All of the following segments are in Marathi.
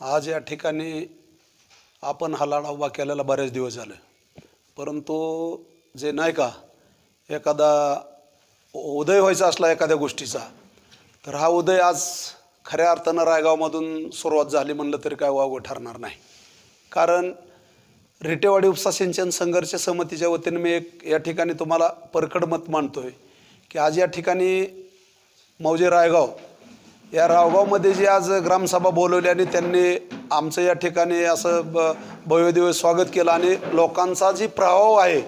आज या ठिकाणी आपण हा लढा उभा केलेला बरेच दिवस झाले. परंतु जे नाही का एखादा उदय व्हायचा असला एखाद्या गोष्टीचा तर हा उदय आज खऱ्या अर्थानं रायगावमधून सुरुवात झाली म्हणलं तरी काय वावगं ठरणार नाही. कारण रेटेवाडी उपसा सिंचन संघर्ष समितीच्या वतीने मी एक या ठिकाणी तुम्हाला परखड मत मांडतोय की आज या ठिकाणी मौजे रायगाव या रावगावमध्ये जी आज ग्रामसभा बोलवली आणि त्यांनी आमचं या ठिकाणी असं ब भव्यदिव्य स्वागत केलं आणि लोकांचा जी प्रभाव आहे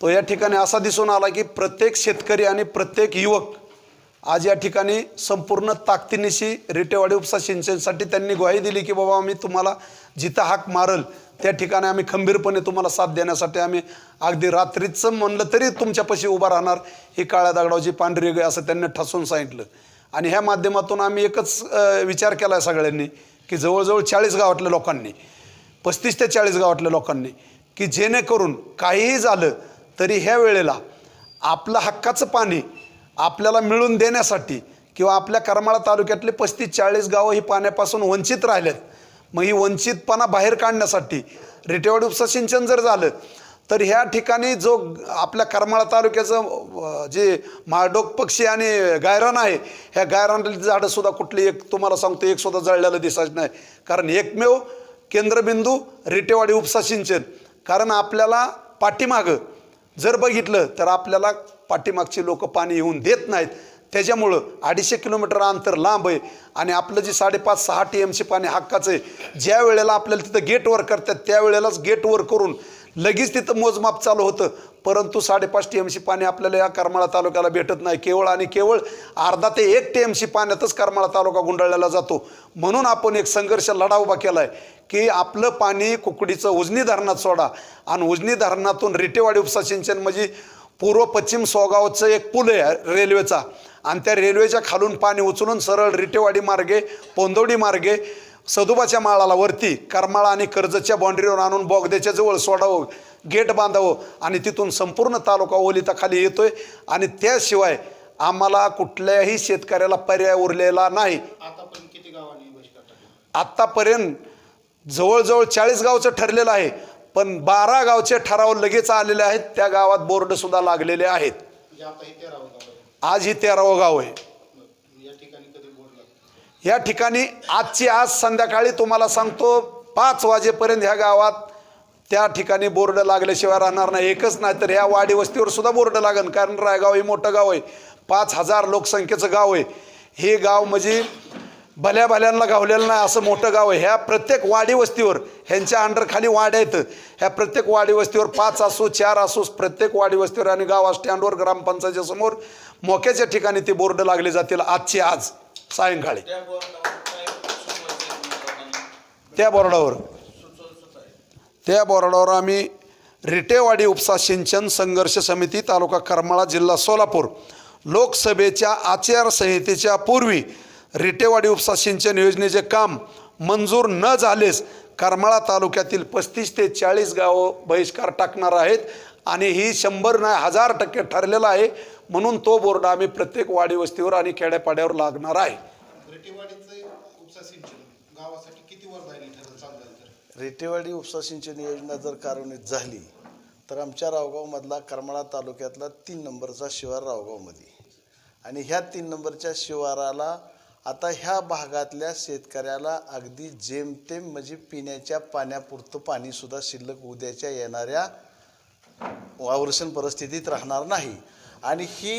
तो या ठिकाणी असा दिसून आला की प्रत्येक शेतकरी आणि प्रत्येक युवक आज या ठिकाणी संपूर्ण ताकदीनिशी रेटेवाडी उपसा सिंचनसाठी त्यांनी ग्वाही दिली की बाबा आम्ही तुम्हाला जिथं हाक मारल त्या ठिकाणी आम्ही खंबीरपणे तुम्हाला साथ देण्यासाठी आम्ही अगदी रात्रीचं म्हणलं तरी तुमच्यापाशी उभा राहणार ही काळ्या दगडावची पांढरी गय असं त्यांनी ठसून सांगितलं. आणि ह्या माध्यमातून आम्ही एकच विचार केला आहे सगळ्यांनी की जवळजवळ चाळीस गावातल्या लोकांनी पस्तीस ते चाळीस गावातल्या लोकांनी की जेणेकरून काहीही झालं तरी ह्या वेळेला आपलं हक्काचं पाणी आपल्याला मिळून देण्यासाठी किंवा आपल्या करमाळा तालुक्यातले पस्तीस चाळीस गावं ही पाण्यापासून वंचित राहिलेत मग ही वंचितपणा बाहेर काढण्यासाठी रेटेवाडी उपसा सिंचन जर झालं तर ह्या ठिकाणी जो आपल्या करमाळा तालुक्याचं जे माळडोक पक्षी आणि गायरान आहे ह्या गायरानाची झाडंसुद्धा कुठली एक तुम्हाला सांगतो एक सुद्धा जळलेलं दिसायचं नाही. कारण एकमेव केंद्रबिंदू रेटेवाडी उपसा सिंचन. कारण आपल्याला पाठीमागं जर बघितलं तर आपल्याला पाठीमागची लोक पाणी येऊन देत नाहीत. त्याच्यामुळं अडीचशे किलोमीटर अंतर लांब आहे आणि आपलं जे साडेपाच सहा टी एमचे पाणी हक्काचं आहे ज्या वेळेला आपल्याला तिथं गेटवर करतात त्यावेळेलाच गेटवर करून लगेच तिथं मोजमाप चालू होतं. परंतु साडेपाच टी एमशी पाणी आपल्याला या करमाळा तालुक्याला भेटत नाही. केवळ आणि केवळ अर्धा ते एक टी एमशी पाण्यातच करमाळा तालुका गुंडाळलेला जातो. म्हणून आपण एक संघर्ष लढा उभा केला आहे की आपलं पाणी कुकडीचं उजनी धरणात सोडा. आणि उजनी धरणातून रिटेवाडी उपसा सिंचन म्हणजे पूर्व पश्चिम सोगावचं एक पूल आहे रेल्वेचा. आणि त्या रेल्वेच्या खालून पाणी उचलून सरळ रिटेवाडी मार्गे पोंदवडी मार्गे सदुबाच्या माळाला वरती करमाळा आणि कर्जतच्या बाँड्रीवर आणून बोगद्याच्या जवळ सोडावं गेट बांधावं आणि तिथून संपूर्ण तालुका ओलिताखाली येतो येतोय आणि त्याशिवाय आम्हाला कुठल्याही शेतकऱ्याला पर्याय उरलेला नाही. आत्तापर्यंत जवळजवळ चाळीस गावचं ठरलेलं आहे पण बारा गावचे ठराव लगेच आलेले आहेत त्या गावात बोर्ड सुद्धा लागलेले आहेत. आज ही तेरावं गाव आहे मग या ठिकाणी कधी बोर्ड लागतो या ठिकाणी आजची आज संध्याकाळी तुम्हाला सांगतो पाच वाजेपर्यंत ह्या गावात त्या ठिकाणी बोर्ड लागल्याशिवाय राहणार नाही. एकच नाही तर ह्या वाडी वस्तीवर सुद्धा बोर्ड लागेल कारण रायगाव हे मोठं गाव आहे. पाच हजार लोकसंख्येचं गाव आहे. हे गाव म्हणजे भल्या भल्यांना गावलेलं नाही असं मोठं गाव आहे. ह्या प्रत्येक वाडी वस्तीवर ह्यांच्या अंडरखाली वाड्या आहेत. ह्या प्रत्येक वाडी वस्तीवर पाच असो चार असो प्रत्येक वाडी वस्तीवर आणि गाव स्टँडवर ग्रामपंचायतीसमोर मोक्याच्या ठिकाणी ते बोर्ड लागले जातील आजची आज. सायंकाळी. त्या बोर्डावर त्या बोर्डावर. आम्ही रिटेवाडी उपसा सिंचन संघर्ष समिती तालुका करमाळा जिल्हा सोलापूर लोकसभेच्या आचारसंहितेच्या पूर्वी रिटेवाडी उपसा सिंचन योजनेचे काम मंजूर न झालेस करमाळा तालुक्यातील पस्तीस ते चाळीस गावं बहिष्कार टाकणार आहेत आणि ही शंभर नाही हजार टक्के ठरलेलं आहे. म्हणून तो बोर्ड आम्ही प्रत्येक वाडी वस्तीवर आणि खेड्यापाड्यावर लागणार आहे. रेटेवाडी उपसा सिंचन योजना जर कार्यान्वित झाली तर आमच्या रावगावमधला करमाळा तालुक्यातला तीन नंबरचा शिवार रावगावमध्ये. आणि ह्या तीन नंबरच्या शिवाराला आता ह्या भागातल्या शेतकऱ्याला अगदी जेमतेम म्हणजे पिण्याच्या पाण्यापुरतं पाणीसुद्धा शिल्लक उद्याच्या येणाऱ्या वावर्षण परिस्थितीत राहणार नाही. आणि ही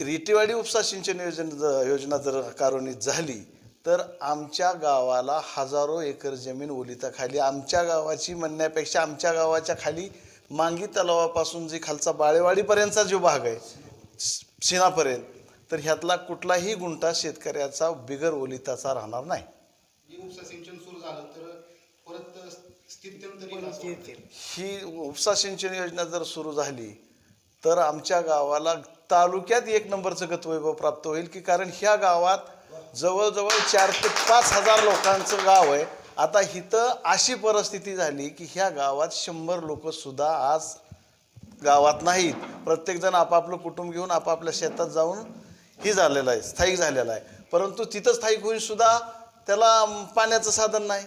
रिटेवाडी उपसा सिंचन योजना योजना जर कार्यान्वित झाली तर आमच्या गावाला हजारो एकर जमीन ओलिताखाली आमच्या गावाची म्हणण्यापेक्षा आमच्या गावाच्या खाली मांगी तलावापासून जी खालचा बाळेवाडीपर्यंतचा जो भाग आहे सीनापर्यंत तर ह्यातला कुठलाही गुंठा शेतकऱ्याचा बिगर ओलिताचा राहणार नाही ही उपसा सिंचन सुरू झालं तर परत स्थित्यंतर येईल असं वाटतं. ही उपसा सिंचन योजना जर सुरू झाली तर आमच्या गावाला तालुक्यात एक नंबरचं गतवैभव प्राप्त होईल की कारण ह्या गावात जवळजवळ चार ते पाच हजार लोकांचं गाव आहे. आता इथं अशी परिस्थिती झाली की ह्या गावात शंभर लोकसुद्धा आज गावात नाहीत. प्रत्येकजण आपापलं कुटुंब घेऊन आपापल्या शेतात जाऊन ही झालेलं आहे स्थायिक झालेला आहे. परंतु तिथं स्थायिक होऊन सुद्धा त्याला पाण्याचं साधन नाही.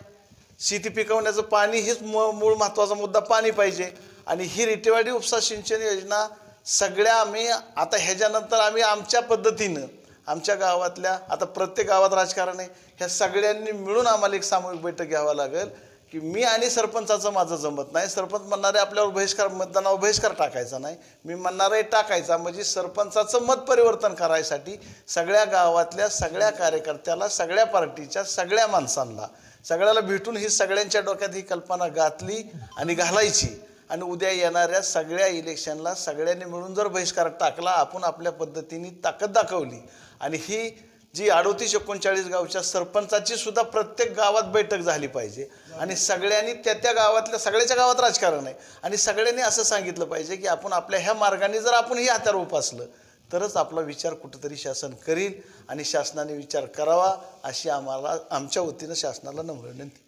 शेती पिकवण्याचं पाणी हेच म मूळ महत्त्वाचा मुद्दा पाणी पाहिजे. आणि ही रिटेवाडी उपसा सिंचन योजना सगळ्या आम्ही आता ह्याच्यानंतर आम्ही आमच्या पद्धतीनं आमच्या गावातल्या आता प्रत्येक गावात राजकारण आहे ह्या सगळ्यांनी मिळून आम्हाला एक सामूहिक बैठक घ्यावं लागेल की मी आणि सरपंचाचं माझं जमत नाही. सरपंच म्हणणारे आपल्यावर बहिष्कार मतदानावर बहिष्कार टाकायचा नाही. मी म्हणणारे टाकायचा म्हणजे सरपंचाचं मत परिवर्तन करायसाठी सगळ्या गावातल्या सगळ्या कार्यकर्त्याला सगळ्या पार्टीच्या सगळ्या माणसांना सगळ्याला भेटून ही सगळ्यांच्या डोक्यात ही कल्पना घातली आणि घालायची. आणि उद्या येणाऱ्या सगळ्या इलेक्शनला सगळ्यांनी मिळून जर बहिष्कार टाकला आपण आपल्या पद्धतीने ताकद दाखवली. आणि ही जी अडोतीस एकोणचाळीस गावच्या सरपंचाची सुद्धा प्रत्येक गावात बैठक झाली पाहिजे. आणि सगळ्यांनी त्या त्या गावातल्या सगळ्याच्या गावात राजकारण आहे आणि सगळ्यांनी असं सांगितलं पाहिजे की आपण आपल्या ह्या मार्गाने जर आपण ही हातार उपासलं तरच आपला विचार कुठंतरी शासन करील आणि शासनाने विचार करावा अशी आम्हाला आमच्या वतीनं शासनाला नम्र विनंती.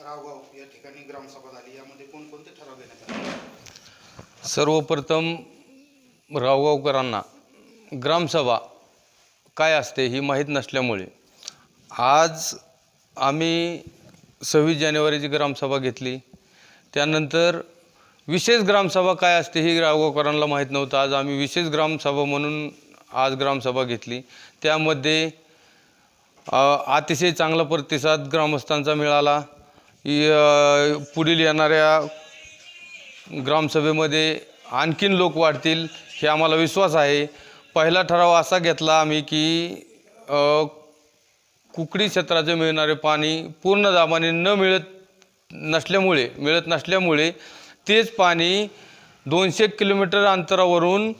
रावगाव या ठिकाणी ग्रामसभा झाली यामध्ये कोणकोणते ठराव घेण्यात आले सर्वप्रथम रावगावकरांना ग्रामसभा काय असते ही माहीत नसल्यामुळे आज आम्ही सव्वीस जानेवारीची ग्रामसभा घेतली. त्यानंतर विशेष ग्रामसभा काय असते ही रावगावकरांना माहीत नव्हतं. आज आम्ही विशेष ग्रामसभा म्हणून आज ग्रामसभा घेतली. त्यामध्ये अतिशय चांगला प्रतिसाद ग्रामस्थांचा मिळाला. पुढील येणाऱ्या ग्रामसभेमध्ये आणखीन लोक वाढतील हे आम्हाला विश्वास आहे. पहिला ठराव असा घेतला आम्ही की कुकडी क्षेत्राचे मिळणारे पाणी पूर्ण दाबाने न मिळत नसल्यामुळे मिळत नसल्यामुळे तेच पाणी दोनशे किलोमीटर अंतरावरून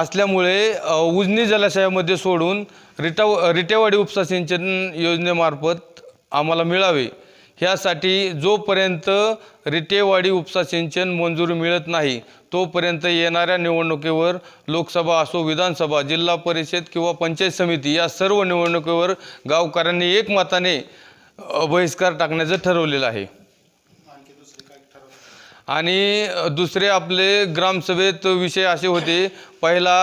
असल्यामुळे उजनी जलाशयामध्ये सोडून रिटा रिटेवाडी उपसा सिंचन योजनेमार्फत आम्हाला मिळावे. ह्यासाठी जोपर्यंत रिटेवाडी उपसा सिंचन मंजुरी मिळत नाही तोपर्यंत येणाऱ्या निवडणुकीवर लोकसभा असो विधानसभा जिल्हा परिषद किंवा पंचायत समिती या सर्व निवडणुकीवर गावकऱ्यांनी एकमताने बहिष्कार टाकण्याचं ठरवलेलं आहे. आणि दुसरे आपले ग्रामसभेत विषय असे होते पहिला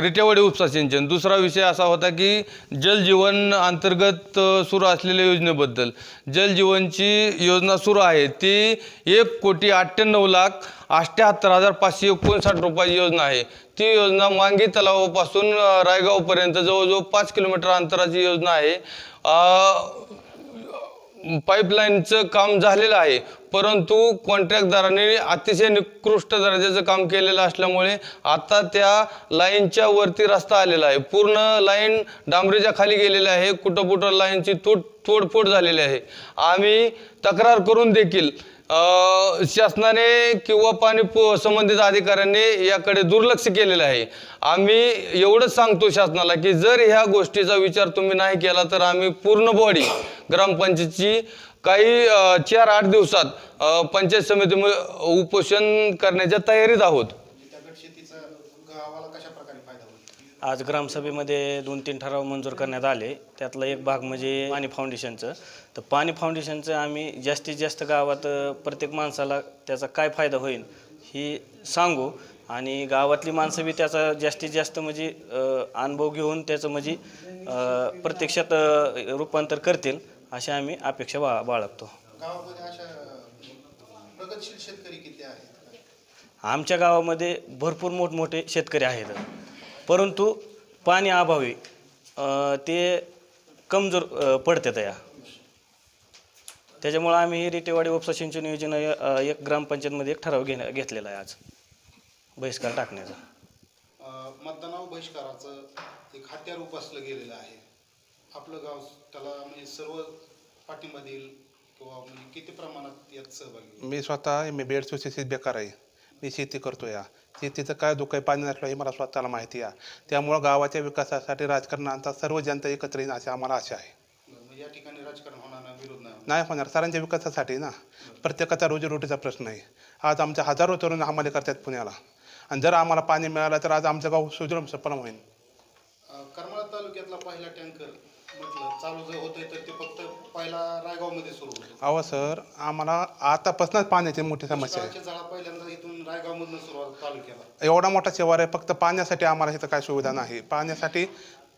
रिटेवाडी उपसा सिंचन. दुसरा विषय असा होता की जलजीवन अंतर्गत सुरू असलेल्या योजनेबद्दल. जलजीवनची योजना सुरू आहे. ती एक कोटी अठ्ठ्याण्णव लाख अठ्ठ्याहत्तर हजार पाचशे एकोणसाठ रुपयाची योजना आहे. ती योजना मांगी तलावापासून रायगावपर्यंत जवळजवळ पाच किलोमीटर अंतराची योजना आहे. पाईपलाईनचं काम झालेलं आहे. परंतु कॉन्ट्रॅक्टदाराने अतिशय निकृष्ट दर्जाचं काम केलेलं असल्यामुळे आता त्या लाईनच्या वरती रस्ता आलेला आहे. पूर्ण लाईन डांबरीच्या खाली गेलेली आहे. कुठं कुठं लाईनची तोड तोडफोड झालेली आहे. आम्ही तक्रार करून देखील शासनाने किंवा पाणी पु संबंधित अधिकाऱ्यांनी याकडे दुर्लक्ष केलेलं आहे. आम्ही एवढंच सांगतो शासनाला की जर ह्या गोष्टीचा विचार तुम्ही नाही केला तर आम्ही पूर्ण बॉडी ग्रामपंचायतची काही चार आठ दिवसात पंचायत समितीमध्ये उपोषण करण्याच्या तयारीत आहोत म्हणजे त्या गट शेतीचा गावाला कशा प्रकारे फायदा होईल आज ग्रामसभेमध्ये दोन तीन ठराव मंजूर करण्यात आले. त्यातला एक भाग म्हणजे पाणी फाउंडेशनचं. तर पाणी फाउंडेशनचं आम्ही जास्तीत जास्त गावात प्रत्येक माणसाला त्याचा काय फायदा होईल ही सांगू. आणि गावातली माणसं बी त्याचा जास्तीत जास्त म्हणजे अनुभव घेऊन त्याचं म्हणजे प्रत्यक्षात रूपांतर करतील अशी आम्ही अपेक्षा बा बाळगतो. आमच्या गावामध्ये भरपूर मोठमोठे शेतकरी आहेत. परंतु पाणी अभावी ते कमजोर पडतात या. त्याच्यामुळं आम्ही ही रिटेवाडी उपसा सिंचन योजना एक ग्रामपंचायतमध्ये एक ठराव घेण्या घेतलेला आहे आज बहिष्कार टाकण्याचा. मतदानावर बहिष्काराचं एक हत्यार उपासलं गेलेलं आहे. आपलं गाव त्याला म्हणजे सर्व पाठिंबा देईल किंवा म्हणजे किती प्रमाणात यात सहभागी? मी स्वतः एम ए बी एड बेकार आहे. मी शेती करतो या. शेतीचं काय दुःख आहे पाणी नसलं हे मला स्वतःला माहिती आहे. त्यामुळं गावाच्या विकासासाठी राजकारणाचा सर्व जनता एकत्र येईल अशी आम्हाला आशा आहे. या ठिकाणी राजकारण होणार नाही विरोध नाही. होणार. सरांच्या विकासासाठी ना. प्रत्येकाचा रोजीरोटीचा प्रश्न आहे. आज आमच्या हजारो तरुण हमाले करतात पुण्याला. आणि जर आम्हाला पाणी मिळालं तर आज आमचं गाव सुजलम सफल होईल तालुक्यातला पहिला टँकर म्हटलं चालू जर होतंय तर ते फक्त पहिला रायगावमध्ये सुरू होतो. अहो सर आम्हाला आतापासूनच पाण्याची मोठी समस्या आहे. दुष्काळाच्या पहिल्यांदा इथून रायगावमधनं सुरुवात तालुक्याला एवढा मोठा शिवार आहे फक्त पाण्यासाठी आम्हाला इथं काय सुविधा नाही. पाण्यासाठी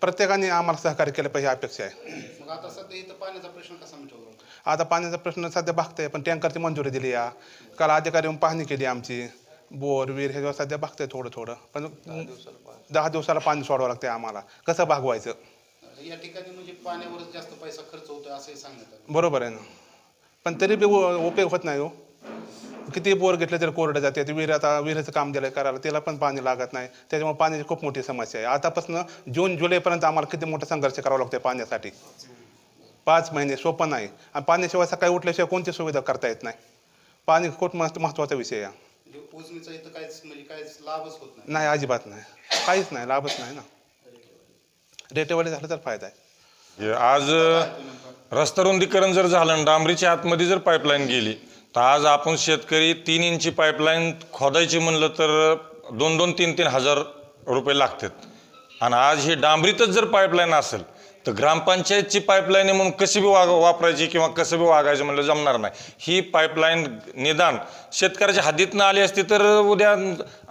प्रत्येकाने आम्हाला सहकार्य केलं पाहिजे ही अपेक्षा आहे. मग आता सध्या इथं पाण्याचा प्रश्न कसा मिटवला आता पाण्याचा प्रश्न सध्या पण टँकरची मंजुरी दिली या. काल अधिकारी येऊन पाहणी केली आमची. बोर वीर ह्याच्यावर सध्या बघताय थोडं थोडं. पण दहा दिवसाला पाणी सोडावं लागतंय आम्हाला. कसं भागवायचं? या ठिकाणी म्हणजे पाण्यावरच जास्त पैसा खर्च होतोय असंही सांगण्यात आलं बरोबर आहे ना. पण तरी बी उपयोग होत नाही हो. किती बोर घेतले तरी कोरडे जाते. विहीर आता विहिरीचं काम दिलं करायला. त्याला पण पाणी लागत नाही. त्याच्यामुळे पाण्याची खूप मोठी समस्या आहे. आतापासून जून जुलैपर्यंत आम्हाला किती मोठा संघर्ष करावा लागतो पाण्यासाठी. पाच महिने सोपं नाही. आणि पाण्याशिवाय सकाळी उठल्याशिवाय कोणती सुविधा करता येत नाही. पाणी खूप महत्त्वाचा विषय आहे. म्हणजे उजनीचा इथं काहीच म्हणजे काहीच लाभच होत नाही. नाही अजिबात नाही. काहीच नाही लाभच नाही ना. रेटेवाली झालं तर फायदा आहे. हे आज रस्ता रुंदीकरण जर झालं आणि डांबरीच्या आतमध्ये जर पाईपलाईन गेली तर आज आपण शेतकरी तीन इंची पाईपलाईन खोदायची म्हणलं तर दोन दोन तीन तीन हजार रुपये लागतात. आणि आज ही डांबरीतच जर पाईपलाईन असेल तर ग्रामपंचायतची पाईपलाईन म्हणून कशी बी वाग वापरायची किंवा कसं बी वागायचं म्हणलं जमणार नाही. ही पाईपलाईन निदान शेतकऱ्याच्या हद्दीतनं आली असती तर उद्या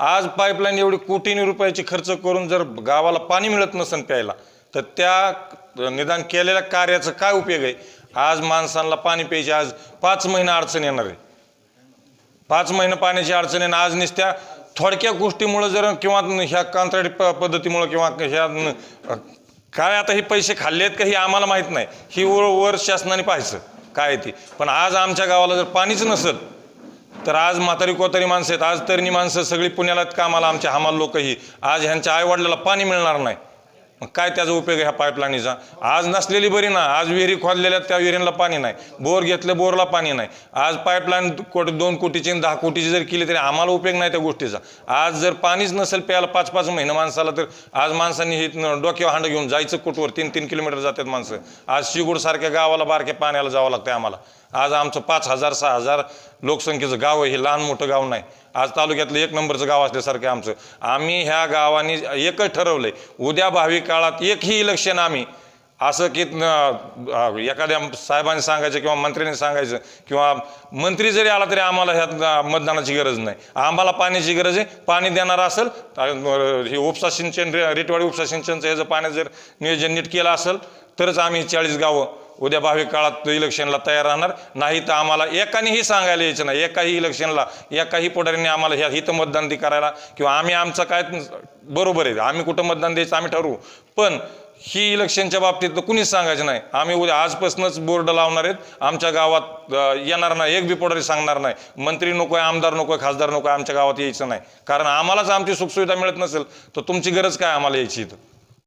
आज पाईपलाईन एवढी कोटीने रुपयाची खर्च करून जर गावाला पाणी मिळत नसेल प्यायला तर त्या निदान केलेल्या कार्याचं काय उपयोग आहे? आज माणसांना पाणी प्यायची आज पाच महिना अडचण येणार आहे. पाच महिना पाण्याची अडचण येणार आज नुसत्या थोडक्या गोष्टीमुळं जर किंवा ह्या कंत्राटी प पद्धतीमुळं किंवा ह्या काय आता हे पैसे खाल्ले आहेत का हे आम्हाला माहीत नाही. ही वर वर शासनाने पाहायचं. काय आहे ती? पण आज आमच्या गावाला जर पाणीच नसेल तर आज म्हातारी कोतारी माणसं आहेत. आज तरुणी माणसं सगळी पुण्याला कामाला आमच्या हमाल लोकही आज ह्यांच्या आईवडिलाला पाणी मिळणार नाही. मग काय त्याचा उपयोग ह्या पाईपलाईनीचा? आज नसलेली बरी ना आज विहिरी खोदलेल्या त्या विहिरींना पाणी नाही. बोर घेतलं बोरला पाणी नाही. आज पाईपलाईन कोटी दोन कोटीची आणि दहा कोटीची जर केली तरी आम्हाला उपयोग नाही त्या गोष्टीचा. आज जर पाणीच नसेल प्यायला पाच पाच महिने माणसाला तर आज माणसांनी हे डोक्यावर हांड घेऊन जायचं कुठवर? तीन तीन किलोमीटर जातात माणसं. आज शिगूडसारख्या गावाला बारक्या पाण्याला जावं लागतं आम्हाला. आज आमचं पाच हजार सहा हजार लोकसंख्येचं गाव आहे हे लहान मोठं गाव नाही. आज तालुक्यातलं एक नंबरचं गाव असल्यासारखं आमचं. आम्ही ह्या गावाने एकच ठरवलं आहे उद्या भावी काळात एकही इलेक्शन आम्ही असं की एखाद्या साहेबांनी सांगायचं किंवा मंत्र्यांनी सांगायचं किंवा मंत्री जरी आला तरी आम्हाला ह्यात मतदानाची गरज नाही. आम्हाला पाण्याची गरज आहे. पाणी देणार असेल हे उपसा सिंचन रेटवाडी उपसा सिंचनचं ह्याचं पाण्याचं जर नियोजन नीट केलं असेल तरच आम्ही चाळीस गावं उद्या भावी काळात इलेक्शनला तयार राहणार. नाही तर आम्हाला एकानेही सांगायला यायचं नाही. एकाही इलेक्शनला एकाही पुढारीने आम्हाला ह्या हित मतदान दी करायला किंवा आम्ही आमचं काय बरोबर आहे. आम्ही कुठं मतदान द्यायचं आम्ही ठरवू. पण ही इलेक्शनच्या बाबतीत तर कुणीच सांगायचं नाही. आम्ही उद्या आजपासूनच बोर्ड लावणार आहेत. आमच्या गावात येणार नाही. एक बी सांगणार नाही. मंत्री नको आहे आमदार नको आहे खासदार नको आहे आमच्या गावात यायचं नाही. कारण आम्हालाच आमची सुखसुविधा मिळत नसेल तर तुमची गरज काय आम्हाला यायची इथं?